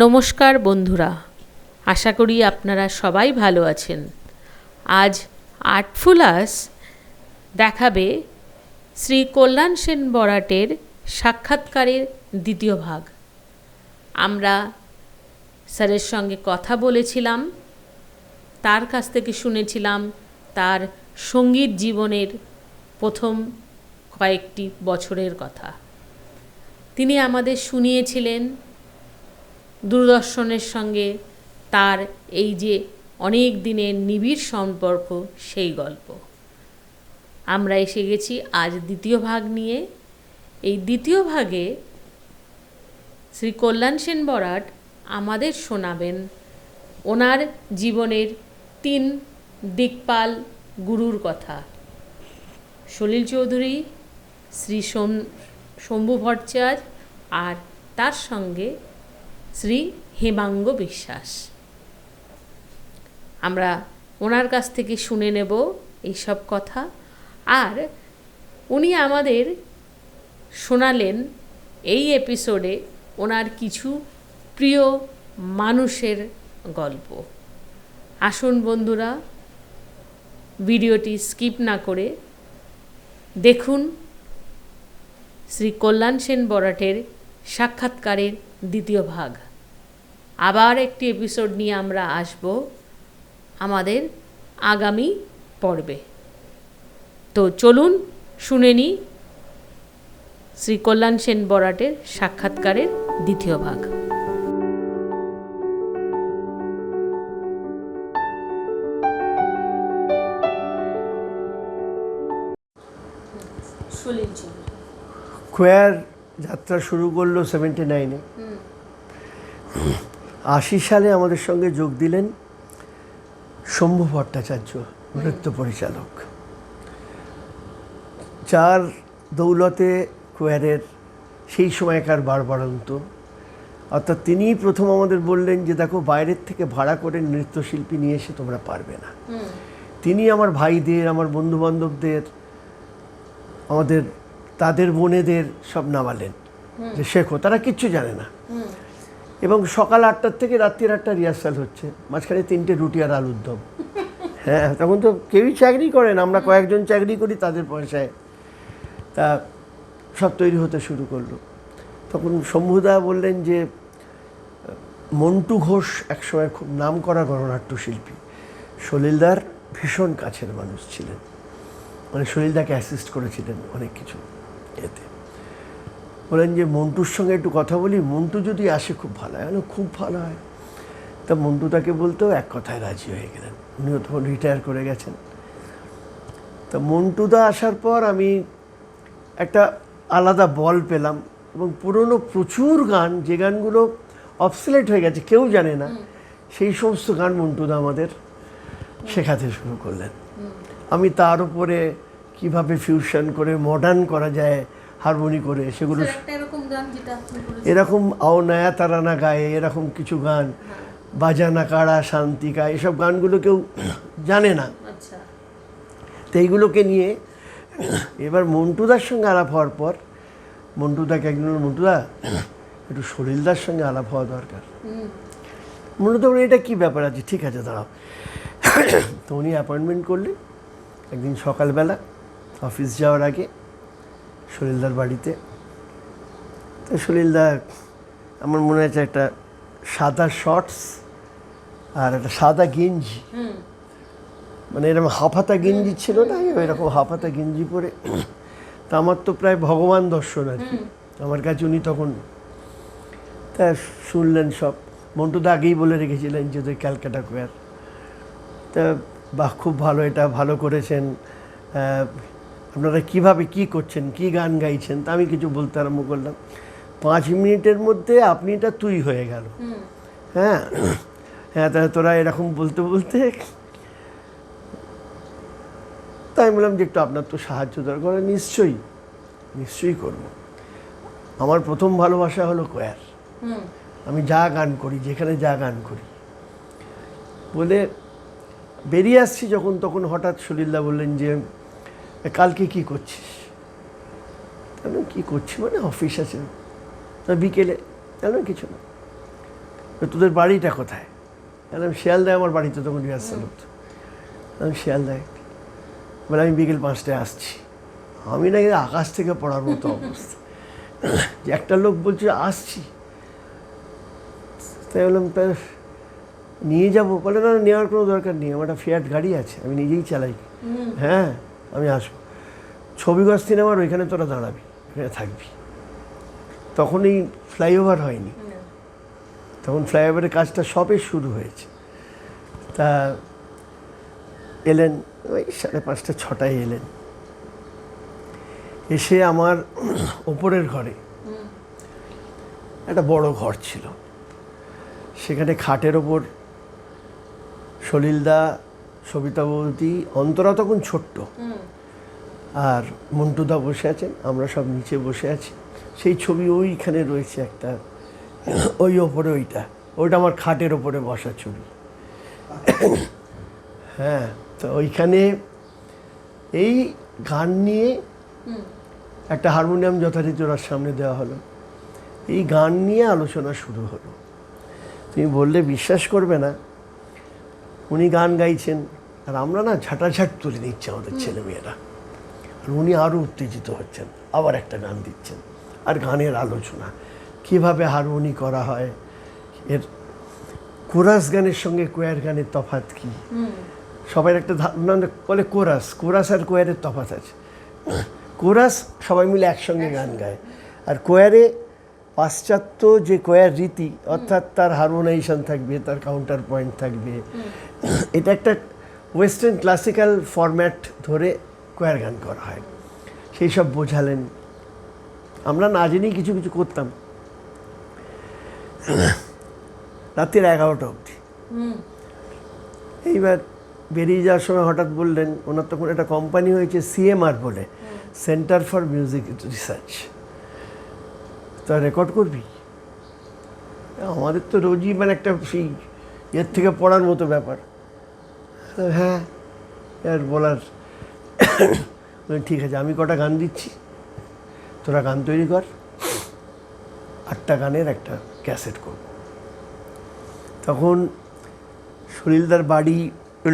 নমস্কার বন্ধুরা, আশা করি আপনারা সবাই ভালো আছেন। আজ আর্টফুলাস দেখাবে শ্রী কল্যাণ সেন বরাটের সাক্ষাৎকারের দ্বিতীয় ভাগ। আমরা স্যারের সঙ্গে কথা বলেছিলাম, তার কাছ থেকে শুনেছিলাম তার সংগীত জীবনের প্রথম কয়েকটি বছরের কথা। তিনি আমাদের শুনিয়েছিলেন দূরদর্শনের সঙ্গে তার এই যে অনেক দিনের নিবিড় সম্পর্ক, সেই গল্প। আমরা এসে গেছি আজ দ্বিতীয় ভাগ নিয়ে। এই দ্বিতীয় ভাগে শ্রী কল্যাণ সেন বরাট আমাদের শোনাবেন। ওনার জীবনের তিন দিকপাল গুরুর কথা। সলিল চৌধুরী, শ্রী শম্ভু ভট্টাচার্য আর তার সঙ্গে শ্রী হেমাঙ্গ বিশ্বাস। আমরা ওনার কাছ থেকে শুনে নেব এইসব কথা। আর উনি আমাদের শোনালেন এই এপিসোডে ওনার কিছু প্রিয় মানুষের গল্প। আসুন বন্ধুরা, ভিডিওটি স্কিপ না করে দেখুন শ্রী কল্যাণ সেন বরাটের সাক্ষাৎকারের দ্বিতীয় ভাগ। আবার একটি এপিসোড নিয়ে আমরা আসব আমাদের আগামী পর্বে। তো চলুন শুনে নিই শ্রী কল্যাণ সেন বরাটের সাক্ষাৎকারের দ্বিতীয় ভাগ। যাত্রা শুরু করল সেভেন্টি নাইনে আশি সালে আমাদের সঙ্গে যোগ দিলেন শম্ভু ভট্টাচার্য নৃত্য পরিচালক। যার দৌলতে কোয়ারের সেই সময়কার বারবারন্ত। অর্থাৎ তিনিই প্রথম আমাদের বললেন যে দেখো বাইরের থেকে ভাড়া করে নৃত্যশিল্পী নিয়ে এসে তোমরা পারবে না। তিনি আমার ভাইদের আমার বন্ধুবান্ধবদের আমাদের তাদের বোনেদের সব নামালেন। যে শেখো তারা কিচ্ছু জানে না। এবং সকাল আটটার থেকে রাত্রির আটটা রিহার্সাল হচ্ছে। মাঝখানে তিনটে রুটি আর আলুর দম। হ্যাঁ তখন তো কেউই চাকরি করেন আমরা কয়েকজন চাকরি করি, তাদের পয়সায়। তা সব তৈরি হতে শুরু করল। তখন শম্ভুদা বললেন যে, মন্টু ঘোষ একসময় খুব নাম করা গণনাট্য শিল্পী। সলিলদার ভীষণ কাছের মানুষ ছিলেন। মানে সলিলদাকে অ্যাসিস্ট করেছিলেন অনেক কিছু এতে। বলেন যে মন্টুর সঙ্গে একটু কথা বলি, মন্টু যদি আসে খুব ভালো হয়। খুব ভালো হয়। তা মন্টু তাকে বলতেও এক কথায় রাজি হয়ে গেলেন। উনিও তখন রিটায়ার করে গেছেন। তা মন্টুদা আসার পর আমি একটা আলাদা বল পেলাম এবং পুরনো প্রচুর গান, যে গানগুলো অবসলেট হয়ে গেছে, কেউ জানে না, সেই সমস্ত গান মন্টুদা আমাদের শেখাতে শুরু করলেন। আমি তার উপরে কীভাবে ফিউশন করে মডার্ন করা যায় হারমোনি করে সেগুলো এরকম গান আও নয়া তারানা গায়ে এরকম কিছু গান বাজানা কাড়া শান্তিকা এসব গানগুলো কেউ জানে না। আচ্ছা। তো এইগুলোকে নিয়ে এবার মন্টুদার সঙ্গে আলাপ হওয়ার পর মন্টুদাকে একজন মন্টুদা একটু সলিলদার সঙ্গে আলাপ হওয়া দরকার। মন্টুদা বলল, এটা কী ব্যাপার? আছে ঠিক আছে দাঁড়াও। তো উনি অ্যাপয়েন্টমেন্ট করলেন একদিন সকালবেলা অফিস যাওয়ার আগে। সলিলদার বাড়িতে। তো সলিলদা আমার মনে আছে একটা সাদা শর্টস আর একটা সাদা গেঞ্জি। মানে এরকম হাফাতা গেঞ্জি ছিল না? এরকম হাফাতা গেঞ্জি পরে। তা আমার তো প্রায় ভগবান দর্শন আর কি। আমার কাছে উনি তখন তা শুনলেন সব। মন্টুদা আগেই বলে রেখেছিলেন যে তুই ক্যালকাটা কোয়ার তা বাহ খুব ভালো এটা ভালো করেছেন। আপনারা কীভাবে কি করছেন কি গান গাইছেন তা আমি কিছু বলতে আরম্ভ করলাম। পাঁচ মিনিটের মধ্যে আপনি এটা তুই হয়ে গেল। হ্যাঁ? হ্যাঁ তা তোরা এরকম বলতে বলতে তাই বললাম যে একটু আপনার তো সাহায্য দরকার নিশ্চয়ই নিশ্চয়ই করব। আমার প্রথম ভালোবাসা হলো কোয়ার। আমি যা গান করি যেখানে যা গান করি। বলে বেরিয়ে আসছি যখন তখন হঠাৎ সলিল্লা বললেন যে কালকে কি করছিস? আমি কী করছি মানে অফিস আছে। তা বিকেলে জানো কিছু না। তোদের বাড়িটা কোথায়? বললাম শিয়ালদায় আমার বাড়িতে তখন রিহার্সাল হতো আমি শিয়ালদায়। বলে আমি বিকেল পাঁচটায় আসছি। আমি নাকি আকাশ থেকে পড়ার মতো অবস্থা। যে একটা লোক বলছে আসছি। তাই বললাম তা নিয়ে যাব? বলে না না, নেওয়ার কোনো দরকার নেই। আমার একটা ফিয়াট গাড়ি আছে আমি নিজেই চালাই। হ্যাঁ আমি আসব। ছবিগঞ্জ সিনেমার ওইখানে তোরা দাঁড়াবি এখানে থাকবি। তখন এই ফ্লাইওভার হয়নি। তখন ফ্লাইওভারের কাজটা সবে শুরু হয়েছে। তা এলেন ওই সাড়ে পাঁচটা, ছটায় এলেন। এসে আমার ওপরের ঘরে একটা বড় ঘর ছিল। সেখানে খাটের ওপর সলিলদা সবিতা বৌদি অন্তরা তখন ছোট্ট। আর মন্টুদা বসে আছেন আমরা সব নিচে বসে আছি। সেই ছবি ওইখানে রয়েছে একটা ওই ওপরে ওইটা। ওইটা আমার খাটের ওপরে বসা ছবি। হ্যাঁ তো ওইখানে এই গান নিয়ে একটা হারমোনিয়াম যথারীতি ওনার সামনে দেওয়া হলো। এই গান নিয়ে আলোচনা শুরু হলো। তুমি বললে বিশ্বাস করবে না উনি গান গাইছেন। আর আমরা না ঝাঁটাঝাট তুলে নিচ্ছে আমাদের ছেলেমেয়েরা। আর উনি আরও উত্তেজিত হচ্ছেন আবার একটা গান দিচ্ছেন। আর গানের আলোচনা কীভাবে হারমোনি করা হয় এর কোরাস গানের সঙ্গে কোয়ার গানের তফাত কী? সবাই একটা ধারণা বলে কোরাস কোরাস আর কোয়ারের তফাত আছে। কোরাস সবাই মিলে একসঙ্গে গান গায়। আর কোয়ারে পাশ্চাত্য যে কোয়ার রীতি অর্থাৎ তার হারমোনাইজেশন থাকবে তার কাউন্টার পয়েন্ট থাকবে এটা একটা ওয়েস্টার্ন ক্লাসিক্যাল ফরম্যাট ধরে কোয়ার গান করা হয়। সেই সব বোঝালেন। আমরা না জেনেই কিছু কিছু করতাম। রাত্রির এগারোটা অবধি। এইবার বেরিয়ে যাওয়ার সময় হঠাৎ বললেন ওনার তখন একটা কোম্পানি হয়েছে সিএমআর বলে সেন্টার ফর মিউজিক রিসার্চ তা রেকর্ড করবি? আমাদের তো রোজই মানে একটা সেই এর থেকে পড়ার মতো ব্যাপার। হ্যাঁ আর বলার ঠিক আছে, আমি কটা গান দিচ্ছি। তোরা গান তৈরি কর। আটটা গানের একটা ক্যাসেট করব। তখন সুনীলদার বাড়ি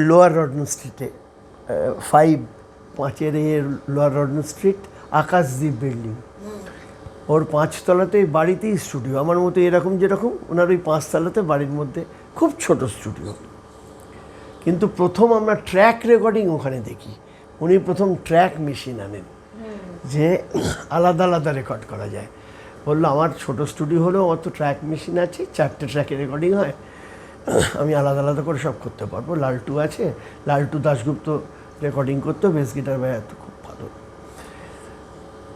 লোয়ার রডন স্ট্রিটে ফাইভ পাঁচের A lower Rawdon street Akashdeep building ওর পাঁচতলাতে বাড়িতেই স্টুডিও আমার মতো এরকম যেরকম, ওনার ওই পাঁচতলাতে বাড়ির মধ্যে খুব ছোট স্টুডিও কিন্তু প্রথম আমরা ট্র্যাক রেকর্ডিং ওখানে দেখি। উনি প্রথম ট্র্যাক মেশিন আনেন, যে আলাদা আলাদা রেকর্ড করা যায়। বলল, আমার ছোট স্টুডিও হলেও অত ট্র্যাক মেশিন আছে, চারটে ট্র্যাকে রেকর্ডিং হয়, আমি আলাদা আলাদা করে সব করতে পারব। লালটু আছে, লালটু দাশগুপ্ত রেকর্ডিং করতো বেস গিটার বাজাতো, খুব ভালো।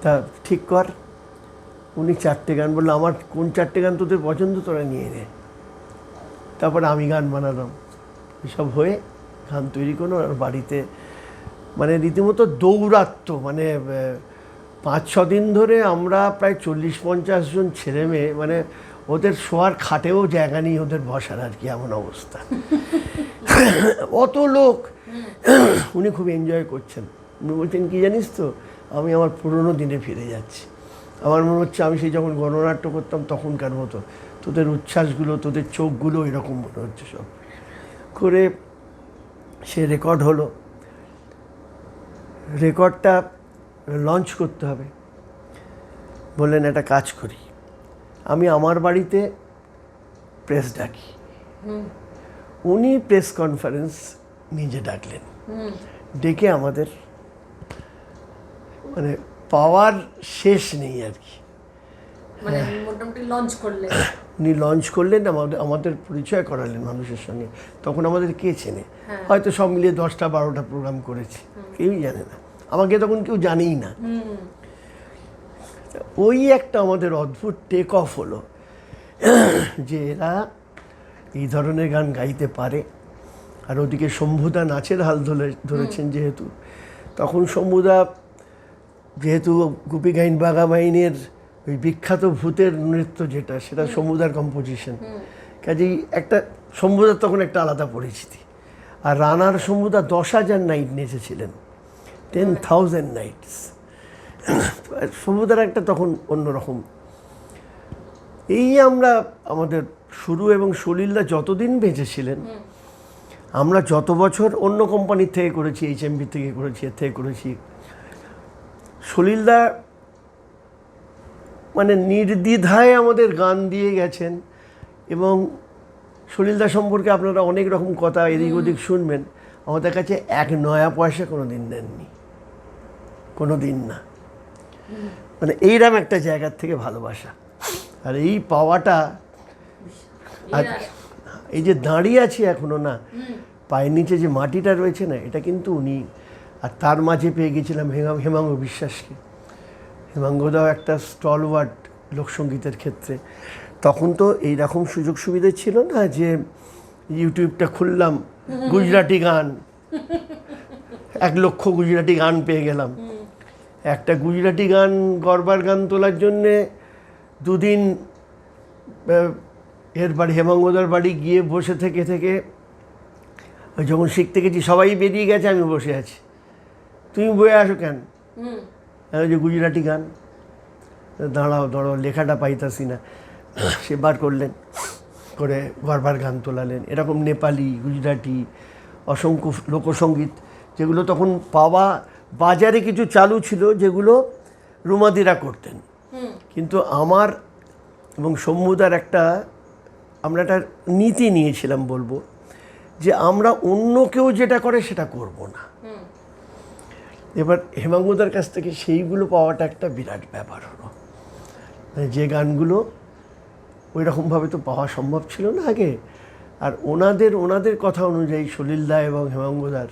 তা ঠিক কর উনি চারটে গান বলল, আমার কোন চারটে গান তোদের পছন্দ তোরা নিয়ে নে। তারপরে আমি গান বানালাম। এসব হয়ে গান তৈরি করল আর বাড়িতে মানে রীতিমতো দৌরাত্ম মানে পাঁচ, ছ দিন ধরে আমরা প্রায় চল্লিশ, পঞ্চাশ জন ছেলে মেয়ে মানে ওদের শোয়ার খাটেও জায়গা নেই, ওদের বসার আর কি, এমন অবস্থা। অত লোক, উনি খুব এনজয় করছেন। উনি বলছেন, কি জানিস তো, আমি আমার পুরনো দিনে ফিরে যাচ্ছি। আমার মনে হচ্ছে আমি সেই যখন গণনাট্য করতাম তখনকার মতো তোদের উচ্ছ্বাসগুলো তোদের চোখগুলো এরকম মনে হচ্ছে সব। করে সে রেকর্ড হলো। রেকর্ডটা লঞ্চ করতে হবে। বললেন একটা কাজ করি। আমি আমার বাড়িতে প্রেস ডাকি। উনি প্রেস কনফারেন্স নিজে ডাকলেন। ডেকে আমাদের মানে পাওয়ার শেষ নেই আর কি। মানে মোটামুটি লঞ্চ করলে উনি লঞ্চ করলেন আমাদের আমাদের পরিচয় করালেন মানুষের সঙ্গে। তখন আমাদের কে চেনে? হয়তো সব মিলিয়ে দশটা বারোটা প্রোগ্রাম করেছি। কেউই জানে না। আমাকে তখন কেউ জানেই না। ওই একটা আমাদের অদ্ভুত টেক অফ হলো। যে এরা এই ধরনের গান গাইতে পারে। আর ওদিকে শম্ভুদা নাচের হাল ধরে ধরেছেন যেহেতু। তখন শম্ভুদা যেহেতু গুপি গাইন বাগাবাইনের ওই বিখ্যাত ভূতের নৃত্য যেটা সেটা শম্ভুদার কম্পোজিশন কাজেই একটা শম্ভুদার তখন একটা আলাদা পরিচিতি। আর রানার শম্ভুদা দশ হাজার নাইট নেচেছিলেন টেন থাউজেন্ড নাইটস সমুদ্রের একটা তখন অন্যরকম এই আমরা আমাদের শুরু এবং সলিলদা যতদিন বেঁচেছিলেন আমরা যত বছর অন্য কোম্পানির থেকে করেছি এইচ এমবি থেকে করেছি এর থেকে করেছি সলিলদা মানে নির্দ্বিধায় আমাদের গান দিয়ে গেছেন এবং সলিলদা সম্পর্কে আপনারা অনেক রকম কথা এদিক ওদিক শুনবেন। আমাদের কাছে এক নয়া পয়সা কোনো দিন দেননি। কোনো দিন না মানে এইরকম একটা জায়গার থেকে ভালোবাসা। আর এই পাওয়াটা আর এই যে দাঁড়িয়ে আছি এখনও না পায়ের নিচে যে মাটিটা রয়েছে না এটা কিন্তু উনি আর তার মাঝে পেয়ে গেছিলাম হেমাং হেমাঙ্গ বিশ্বাসকে। হেমাঙ্গদাও একটা স্টলওয়ার্ড লোকসঙ্গীতের ক্ষেত্রে। তখন তো এই রকম সুযোগ সুবিধা ছিল না যে ইউটিউবটা খুললাম, গুজরাটি গান। এক লক্ষ গুজরাটি গান পেয়ে গেলাম। একটা গুজরাটি গান, গরবার গান তোলার জন্যে দুদিন এর বাড়ি হেমাঙ্গদার বাড়ি গিয়ে বসে থেকে থেকে যখন শিখতে গেছি, সবাই বেরিয়ে গেছে, আমি বসে আছি। তুমি বয়ে আসো কেন? যে গুজরাটি গান দাঁড়াও দাঁড়াও লেখাটা পাইতাছি না। সে বার করলেন করে বারবার গান তোলালেন। এরকম নেপালি গুজরাটি অসংখ্য লোকসঙ্গীত যেগুলো তখন পাওয়া বাজারে কিছু চালু ছিল যেগুলো রুমাদিরা করতেন। কিন্তু আমার এবং সৌম্যদার একটা আমরা একটা নীতি নিয়েছিলাম বলব যে আমরা অন্য কেউ যেটা করে সেটা করব না। এবার হেমাঙ্গদার কাছ থেকে সেইগুলো পাওয়াটা একটা বিরাট ব্যাপার হলো। মানে যে গানগুলো ওই রকমভাবে তো পাওয়া সম্ভব ছিল না আগে। আর ওনাদের ওনাদের কথা অনুযায়ী সলিলদা এবং হেমাঙ্গদার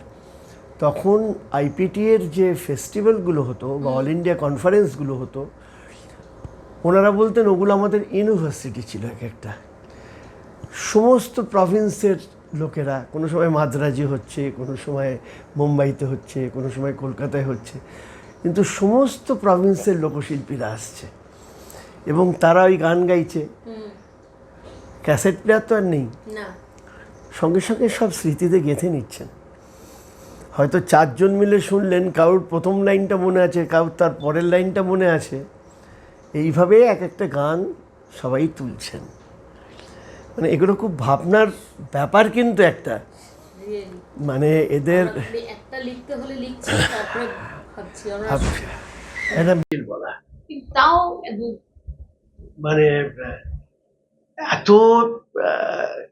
তখন আইপিটি এর যে ফেস্টিভ্যালগুলো হতো বা অল ইন্ডিয়া কনফারেন্সগুলো হতো ওনারা বলতেন ওগুলো আমাদের ইউনিভার্সিটি ছিল এক একটা। সমস্ত প্রভিন্সের লোকেরা কোনো সময় মাদ্রাজে হচ্ছে কোনো সময় মুম্বাইতে হচ্ছে কোনো সময় কলকাতায় হচ্ছে। কিন্তু সমস্ত প্রভিন্সের লোকশিল্পীরা আসছে। এবং তারা ওই গান গাইছে। ক্যাসেট প্লেয়ার তো আর নেই। সঙ্গে সঙ্গে সব স্মৃতিতে গেঁথে নিচ্ছেন। হয়তো চারজন মিলে শুনলেন কারোর প্রথম লাইনটা মনে আছে কারোর তার পরের লাইনটা মনে আছে। এইভাবে এক একটা গান সবাই তুলছেন। মানে এগুলো খুব ভাবনার ব্যাপার কিন্তু একটা। মানে এদের একটা লিখতে হলে লিখছি তারপরে ভাবছি আমরা। ভাব- একটা মিল বলা। তাও মানে এত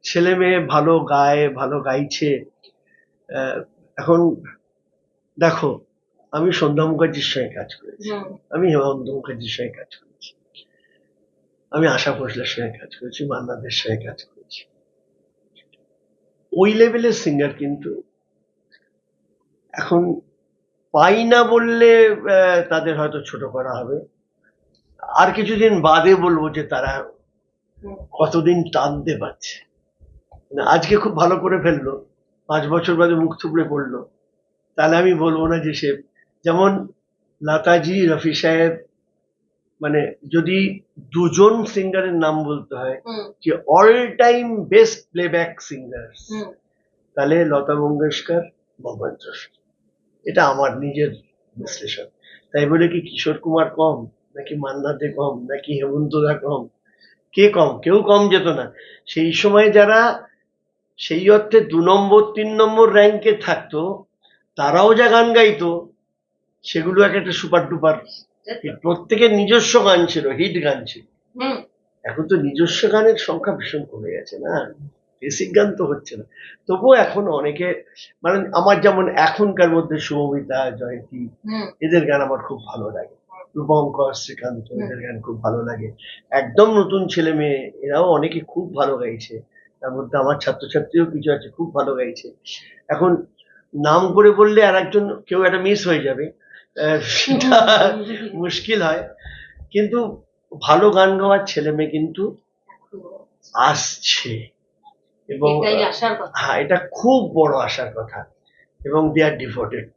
ছেলে মেয়ে ভালো গায় ভালো গাইছে এখন দেখো আমি সন্ধ্যা মুখার্জির সঙ্গে কাজ করেছি। আমি হেমন্ত মুখার্জির সঙ্গে কাজ করেছি। আমি আশা ভোসলের সঙ্গে কাজ করেছি মান্নাদের সঙ্গে কাজ করেছি। ওই লেভেলের সিঙ্গার কিন্তু এখন পাই না বললে তাদের হয়তো ছোট করা হবে। আর কিছুদিন বাদে বলব যে তারা কতদিন টানতে পারছে। মানে আজকে খুব ভালো করে ফেলল, পাঁচ বছর বাদে মুখ থুবড়ে পড়ল। তাহলে আমি বলব না যে সে যেমন লতাজি, রফি সাহেব মানে যদি দুজন সিঙ্গারের নাম বলতে হয় যে all time best playback singer তাহলে লতা মঙ্গেশকর রফি এটা আমার নিজের বিশ্লেষণ। তাই বলে কি কিশোর কুমার কম নাকি মান্না দে কম নাকি হেমন্তদা কম? কে কম? কেউ কম যেত না। সেই সময় যারা সেই অর্থে দু নম্বর তিন নম্বর র্যাঙ্কে থাকতো তারাও যা গান গাইতো সেগুলো এক একটা সুপার ডুপার প্রত্যেকের নিজস্ব গান ছিল হিট গান ছিল। এখন তো নিজস্ব গানের সংখ্যা ভীষণ কমে গেছে না? বেসিক গান তো হচ্ছে না। তবুও এখন অনেকে মানে আমার যেমন এখনকার মধ্যে শুভমিতা জয়ন্তী এদের গান আমার খুব ভালো লাগে। রূপঙ্কর শ্রীকান্ত এদের গান খুব ভালো লাগে। একদম নতুন ছেলে মেয়ে এরাও অনেকে খুব ভালো গাইছে। তার মধ্যে আমার ছাত্রছাত্রীও কিছু আছে খুব ভালো গাইছে। এখন নাম করে বললে আর একজন কেউ একটা মিস হয়ে যাবে। সেটা মুশকিল হয়। কিন্তু ভালো গান গাওয়ার ছেলে মেয়ে কিন্তু আসছে। এবং হ্যাঁ এটা খুব বড় আশার কথা। এবং দে আর ডিভোটেড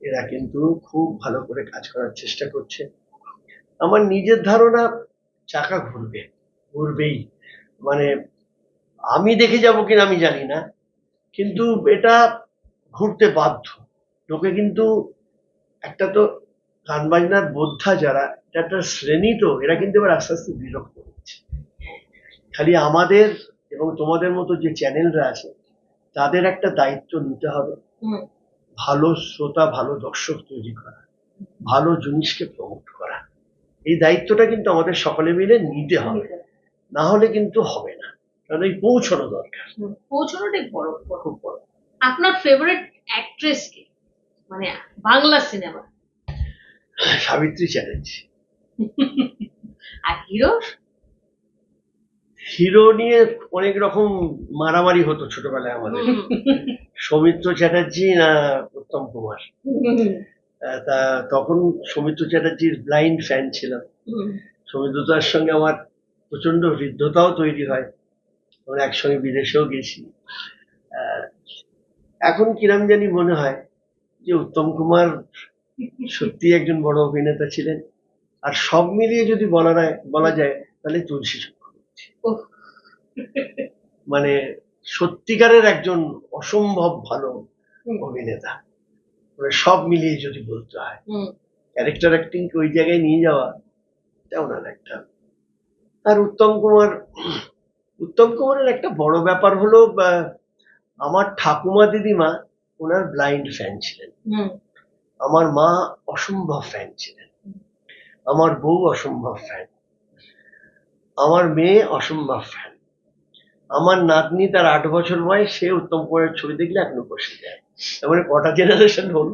এরা কিন্তু খুব ভালো করে কাজ করার চেষ্টা করছে। আমার নিজের ধারণা চাকা ঘুরবে ঘুরবেই। মানে আমি দেখে যাব কিনা আমি জানি না। কিন্তু এটা ঘুরতে বাধ্য। লোকে কিন্তু একটা তো গান বাজনার বোদ্ধা যারা এটা একটা শ্রেণি তো এরা কিন্তু এবার আস্তে আস্তে বিরক্ত হচ্ছে। খালি আমাদের এবং তোমাদের মতো যে চ্যানেলরা আছে তাদের একটা দায়িত্ব নিতে হবে। ভালো শ্রোতা ভালো দর্শক তৈরি করা ভালো জিনিসকে প্রমোট করা। এই দায়িত্বটা কিন্তু আমাদের সকলে মিলে নিতে হবে। না হলে কিন্তু হবে না। কারণ এই পৌঁছানো দরকার। পৌঁছানোটাই বড় বড় খুব বড়। আপনার ফেভারিট অ্যাক্ট্রেস কে? মানে বাংলা সিনেমা। সাবিত্রী চ্যাটার্জি। আর হিরো? হিরো নিয়ে অনেক রকম মারামারি হতো ছোটবেলায় আমাদের। সৌমিত্র চ্যাটার্জি না উত্তম কুমার? তা তখন সৌমিত্র চ্যাটার্জির ব্লাইন্ড ফ্যান ছিলাম। সৌমিত্রতার সঙ্গে আমার প্রচণ্ড হৃদ্যতাও তৈরি হয়। আমরা একসঙ্গে বিদেশেও গেছি। এখন কিরাম জানি মনে হয় যে উত্তম কুমার সত্যি একজন বড় অভিনেতা ছিলেন। আর সব মিলিয়ে যদি বলা যায় বলা যায় তাহলে তুলসী চক্রবর্তী। মানে সত্যিকারের একজন অসম্ভব ভালো অভিনেতা। মানে সব মিলিয়ে যদি বলতে হয়। হুম, ক্যারেক্টার অ্যাক্টিং ওই জায়গায় নিয়ে যাওয়া এটা ওনার একটা আর উত্তম কুমার উত্তম কুমারের একটা বড় ব্যাপার হলো আমার ঠাকুমা দিদিমা ওনার ব্লাইন্ড ফ্যান ছিলেন। আমার মা অসম্ভব ফ্যান ছিলেন। আমার বউ অসম্ভব ফ্যান আমার মেয়ে অসম্ভব ফ্যান আমার নাতনি তার আট বছর বয়স সে উত্তম কুমারের ছবি দেখলে এখনও বসে যায়। তার মানে কটা জেনারেশন হল?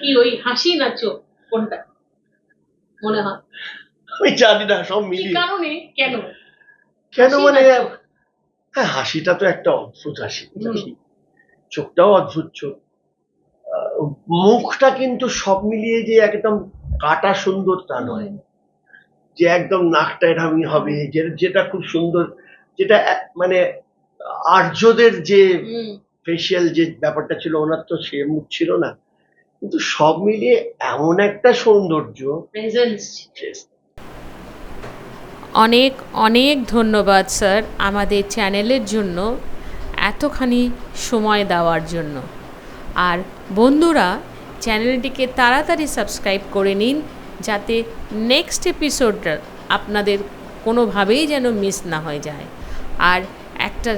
কি ওই হাসি না চোখ? কোনটা? মনে হয়। আমি জানি না সব মিলিয়ে। কারণে? কেন? কেন মানে হ্যাঁ হাসিটা তো একটা অদ্ভুত হাসি। চোখটাও অদ্ভুত চোখ। মুখটা কিন্তু সব মিলিয়ে যে একদম কাটা সুন্দর তা নয়। যে একদম নাকটা এরকমই হবে যেটা খুব সুন্দর যেটা মানে আর্যদের যে ফেসিয়াল যে ব্যাপারটা ছিল ওনার তো সে মুখ ছিল না। কিন্তু সব মিলিয়ে এমন একটা সৌন্দর্য। অনেক অনেক ধন্যবাদ স্যার আমাদের চ্যানেলের জন্য। এতখানি সময় দেওয়ার জন্য। আর বন্ধুরা, চ্যানেলটিকে তাড়াতাড়ি সাবস্ক্রাইব করে নিন, যাতে নেক্সট এপিসোডটা আপনাদের কোনোভাবেই যেন মিস না হয়ে যায়। আর একটা